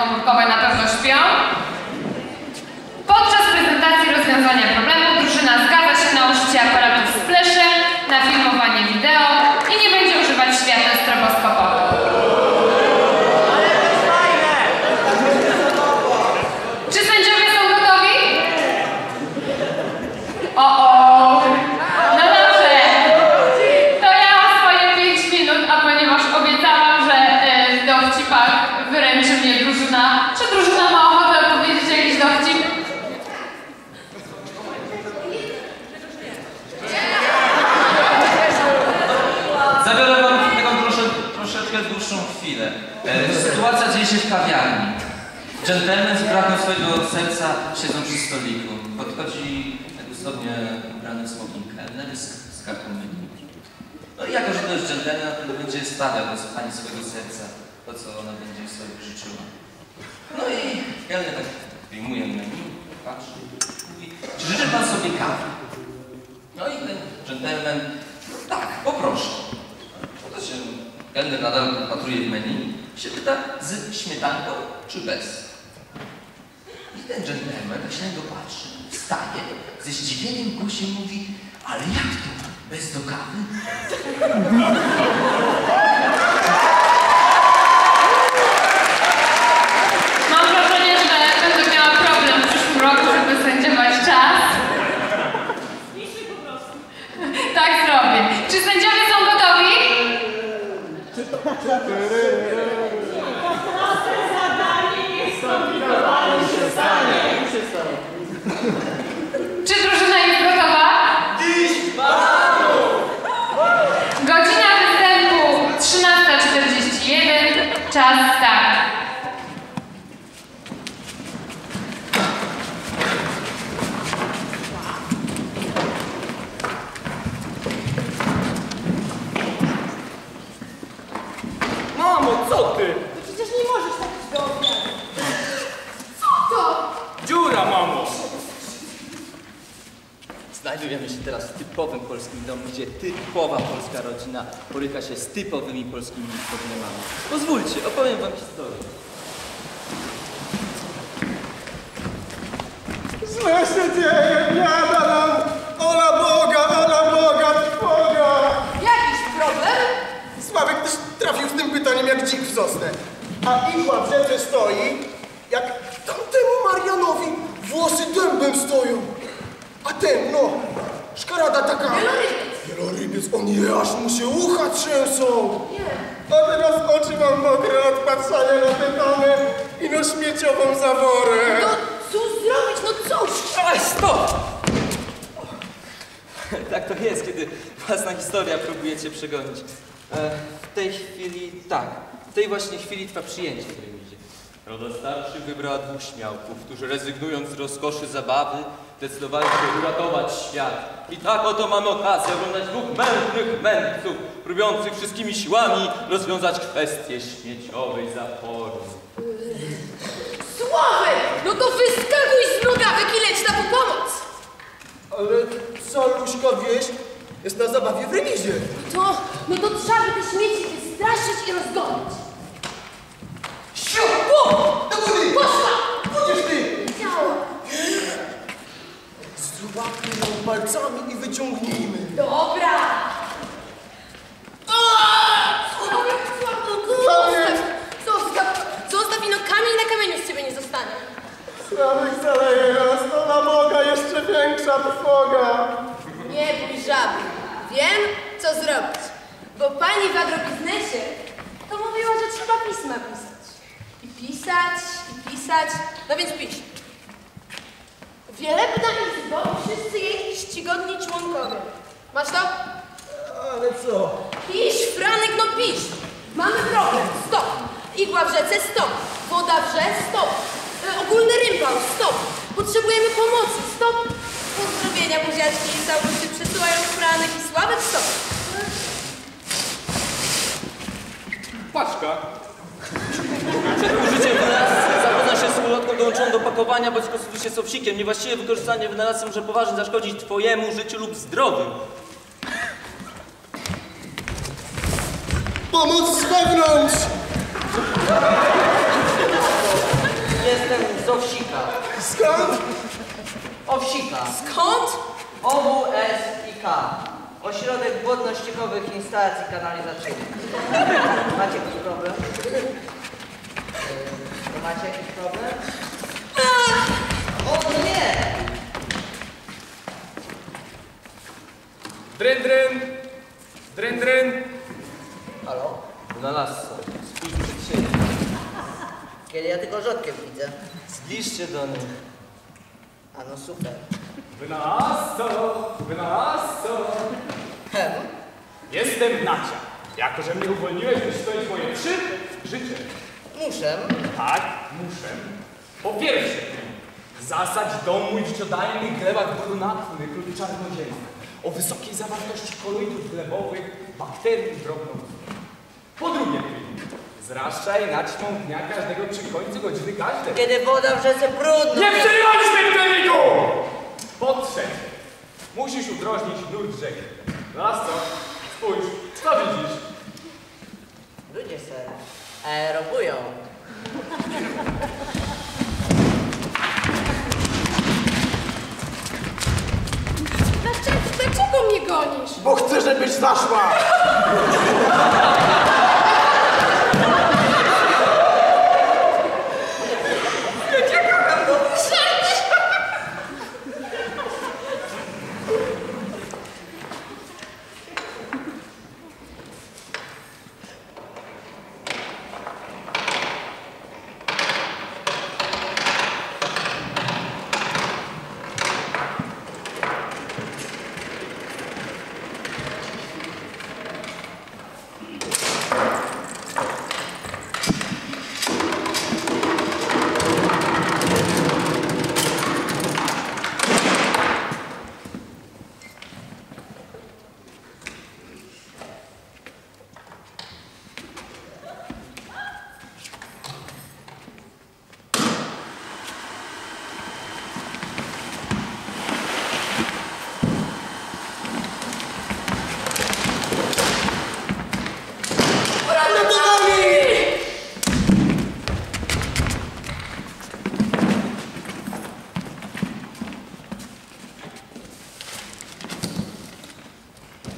komórkowe na pewno śpią. chwilę. E, sytuacja dzieje się w kawiarni. Dżentelmen zbrakł swojego serca, siedzą przy stoliku. Podchodzi tak gustownie ubrany smoking kelner z, z kartą menu. No i jako, że to jest dżentelmen, to będzie stawiał do pani swojego serca, to co ona będzie sobie życzyła. No i kelner tak wyjmuje menu, patrzy mówi, czy życzy pan sobie kawy? No i ten dżentelmen, no tak, poproszę. Kelner nadal patruje w menu, się pyta z śmietanką czy bez. I ten dżentelmen się na niego patrzy, wstaje, ze zdziwieniem głosem mówi, ale jak to, bez do kawy? muchachos. Co ty? To przecież nie możesz trafić do obiadu. Co to? Dziura, mamo! Znajdujemy się teraz w typowym polskim domu, gdzie typowa polska rodzina boryka się z typowymi polskimi problemami. Pozwólcie, opowiem wam historię. Źle się dzieje, biada trafił z tym pytaniem jak dzik w sosnę. A igła w rzece stoi, jak tamtemu Marianowi włosy dębem stoją. A ten, no, szkarada taka... Wielorybiec. Wielorybiec, on je, aż mu się ucha trzęsą. A teraz oczy mam mokre od patrzenia na te domy i na śmieciową zaworę. No cóż zrobić, no cóż? Oj, stop! Tak to jest, kiedy własna historia próbujecie przegonić. E, w tej chwili, tak, w tej właśnie chwili trwa przyjęcie w remizie. Roda starszych wybrała dwóch śmiałków, którzy rezygnując z rozkoszy zabawy, zdecydowali się uratować świat. I tak oto mamy okazję oglądać dwóch mętnych mędrców, próbujących wszystkimi siłami rozwiązać kwestię śmieciowej zapory. Sławek! No to wyskakuj z nogawek i leć na po pomoc! Ale co, Luśka, wieś jest na zabawie w remizie. To, no to trzeba by te śmieci wystraszyć i rozgonić. Siu! Do góry! Poszła! Pójdziesz ty! Działa. Ją palcami i wyciągnijmy. Dobra! Zostaw, zostaw, zostaw i no kamień na kamieniu z ciebie nie zostanie. Sławek zaleje nas, no na Boga jeszcze większa trwoga. Nie bój żaby. Wiem, co zrobić. Bo pani w agrobiznesie to mówiła, że trzeba pisma pisać. I pisać, i pisać. No więc pisz. Wielebna Izbo, wszyscy jej czcigodni członkowie. Masz to? Ale co? Pisz, Franek, no pisz. Mamy problem. Stop. Igła w rzece, stop. Woda w rzece, stop. E, ogólny rympał, stop. Potrzebujemy pomocy, stop. Pozdrowienia, buziaczki, całkowicie przesyłają Franek i Sławek, stop. Paczka. Przed użyciem wynalazcy zapozna się z ulotką dołączoną do pakowania bądź konsultuje się z owsikiem. Niewłaściwe wykorzystanie wynalazcy może poważnie zaszkodzić Twojemu życiu lub zdrowiu. Pomoc z wewnątrz! Jestem z Owsika. Skąd? Owsika. Skąd? OWSIK. Ośrodek Wodno-Ściekowych Instalacji Kanalizacyjnych. Macie jakiś problem? Yy, Macie jakiś problem? O nie! Dryn, dryn. Dryn, dryn. Halo? Przed siebie. Kiedy ja tylko rzodkiem widzę. Zbliż się do nich. A no super. Wynalazco, wynalazco. Hem. Jestem Nacia. Jako, że mnie uwolniłeś, wyś to twoje trzy życie. Muszę. Tak, muszę. Po pierwsze, zasadź dom mój w życiodajnych glebach brunatnych lub czarnoziemach o wysokiej zawartości koloidów glebowych, bakterii i drobnowodów. Po drugie, zraszczaj naćmą dnia każdego przy końcu godziny każdej. Kiedy woda w rzece brudna. Nie przerywać tym treningu! Po trzecie, musisz udrożnić nurt rzeki. No a co? Spójrz, co widzisz? Ludzie se aerobują. Dlaczego, dlaczego mnie gonisz? Bo chcę, żebyś zaszła!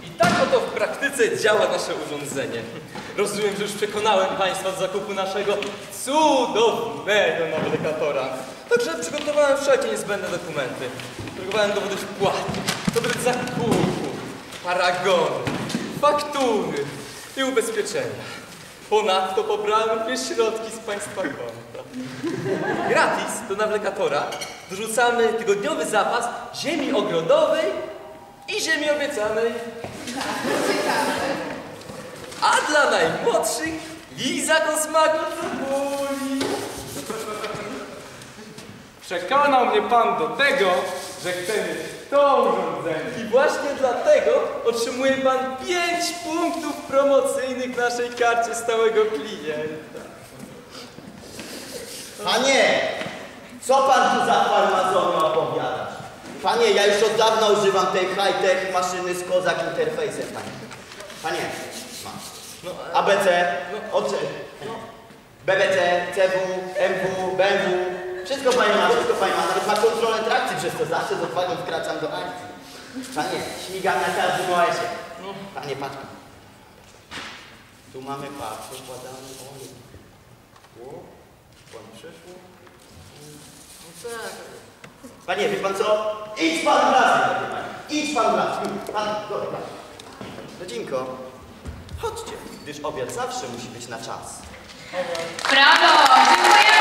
I tak oto w praktyce działa nasze urządzenie. Rozumiem, że już przekonałem Państwa do zakupu naszego cudownego nawigatora. Także przygotowałem wszelkie niezbędne dokumenty. Drukowałem dowody wpłaty, dowody zakupu, paragony, faktury i ubezpieczenia. Ponadto pobrałem również środki z Państwa konta. Gratis do nawigatora dorzucamy tygodniowy zapas ziemi ogrodowej i ziemi obiecanej. A dla najmłodszych smaku cebuli. Przekonał mnie pan do tego, że chcę mieć to urządzenie. I właśnie dlatego otrzymuje pan 5 punktów promocyjnych w naszej karcie stałego klienta. Panie, co pan tu za farmazony opowiadasz? Panie, ja już od dawna używam tej high-tech maszyny z kozak interfejsem, panie. Panie, ABC, OC, BBC, CW, MW, BMW. Wszystko pani ma, wszystko pani ma. Nawet ma kontrolę trakcji, przez to zawsze z odwagą wkraczam do akcji. Panie, śmigam na każdym OS-ie. Panie, patrz. Tu mamy patrz, układamy olej. O, pan przeszło. No tak. Panie, wie pan co? Idź pan w las. Idź pan w. Pan, dobra. Rodzinko, chodźcie, gdyż obiad zawsze musi być na czas. Brawo! Dziękujemy